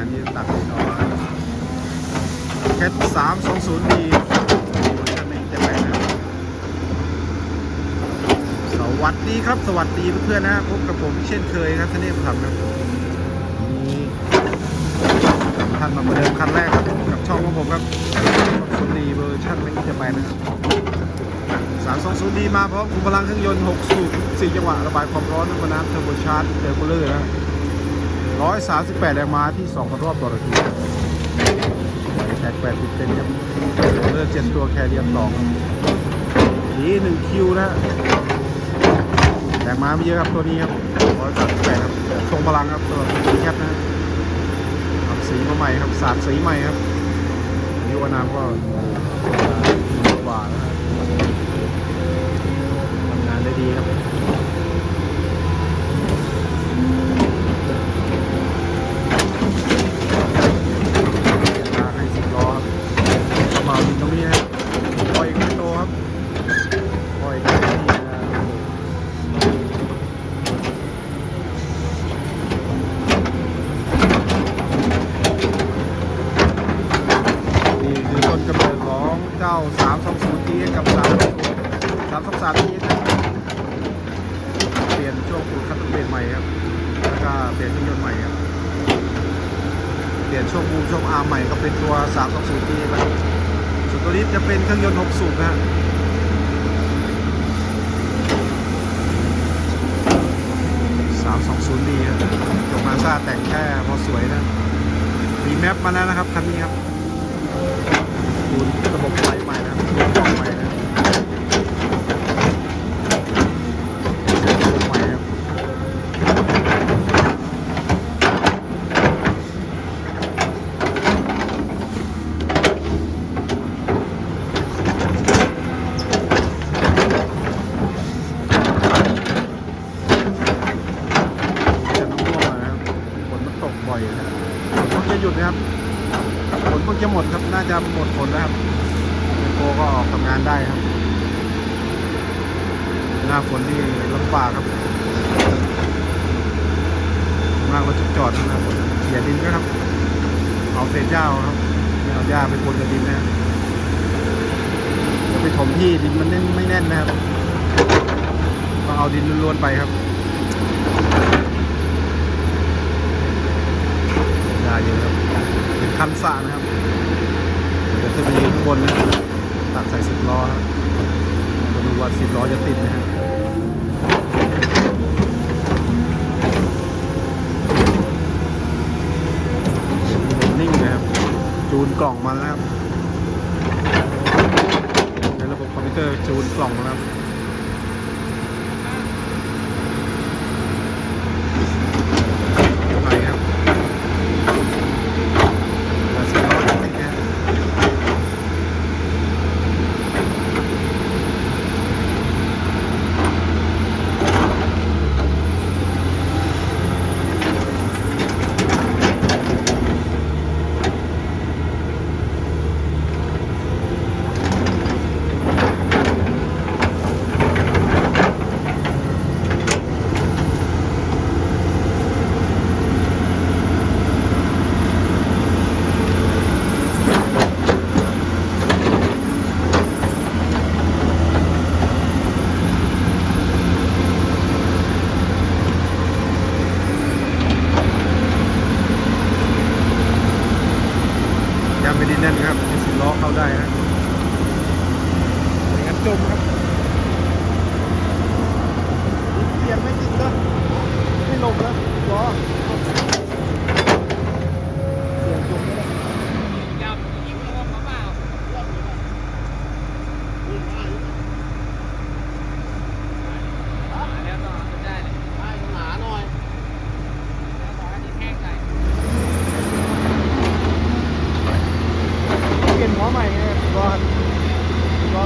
านที่ตัดที่นอนแคทสามสองศูนย์ดีท่านนี้จะไปนะสวัสดีครับ สวัสดีเพื่อนๆนะพบกับผมเช่นเคยครับท่านเนพทำครับนี่ท่านมาประเดิมคันแรกครับกับช่องของผมครับสุนีเวอร์ชันไม่จะไปนะครับสามสองศูนย์ดีมาพร้อมคุมพลังเครื่องยนต์หกสูบสี่จังหวะระบายความร้อนน้ำมันน้ำเทอร์โบชาร์จเทอร์โบเลอร์นะ 138 แรงม้าที่ 2,000 รอบต่อนาทีแท็ก80เซนครับเลือด7ตัวแคเรียม2ครับดี1คิวนะแรงม้าไม่เยอะครับตัวนี้ครับ138ครับทรงพลังครับตัวนี้แคทนะทำสีมาใหม่ครับสาดสีใหม่ครับอายุอานาก็กว่าแล้วครับทำงานได้ดีครับ ลากให้สิบล้อครับเข้ามาวินตรงนี้นะครับปล่อยขึ้นโตครับปล่อยขึ้นที่นะครับนี่คือต้นกำเนิดของเจ้า 320 t กับ 3 323 t นะเปลี่ยนช่วงปูดคัตเตอร์เปลี่ยนใหม่ครับแล้วก็เปลี่ยนเครื่องยนต์ใหม่ครับเปลี่ยนช่วงบูมช่วงอาร์ใหม่ก็เป็นตัว320ทีนะครับส่วนตัวนี้จะเป็นเครื่องยนต์6สูบนะฮะ320ดีครับจงมาซ่าแต่งแค่พอสวยนะมีแมปมาแล้วนะครับคันนี้ครับดูระบบไฟใหม่นกับระบบกล้องใหม่นะครับระบบใหม่ครับ จะน้ำท่วมนะครับฝนมันตกบ่อยนะครับฝนเพิ่งจะ หยุดนะครับฝนเพิ่งจะหมดครับน่าจะหมดฝนแล้วครับโคก็ออกทำงานได้ครับ หน้าฝนนี่ลำบากครับมากรถจุดจอดหน้าฝนเขี่ยดินก็ครับ เอาเศษหญ้าครับไม่เอาหญ้าไปปนกับดินนะครับไปถมที่ดินมันไม่แน่นนะครับต้องเอาดินล้วนๆไปครับ ได้เยอะครับ ขันสระนะครับเดี๋ยวจะไปยืนข้างบนนะตักใส่สิบล้อครับมาดูว่าสิบล้อจะติดนะฮะนิ่งนะครับ จูนกล่องมันแล้วครับในระบบคอมพิวเตอร์จูนกล่องมาแล้วครับไปครับ มาสิบล้อจะติดนะฮะ ยังไม่ได้แน่นครับมีสิบล้อเข้าได้นะไม่งั้นจมครับเปลี่ยนไม่ติดก็ไม่ลงแล้วล้อเปลี่ยนจมไม่ได้ จับยิงลงมาเปล่ามาแล้วต่อได้เลย หนาหน่อย แล้วต่ออันนี้แห้งใส่ เปลี่ยนหัวใหม่ไงรอรอ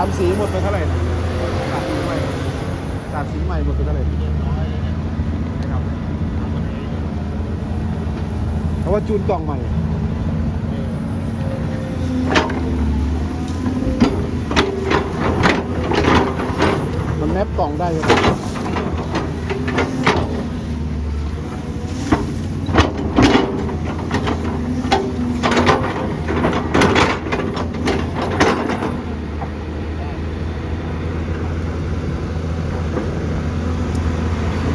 ทำสีหมดไปเท่าไหร่นะตัดสีใหม่ตัดสีใหม่หมดไปเท่าไหร่นะครับเพราะว่าจูนกล่องใหม่มันแนบกล่องได้ไหม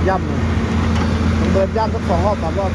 ย่ำเลย มันเบิร์นย่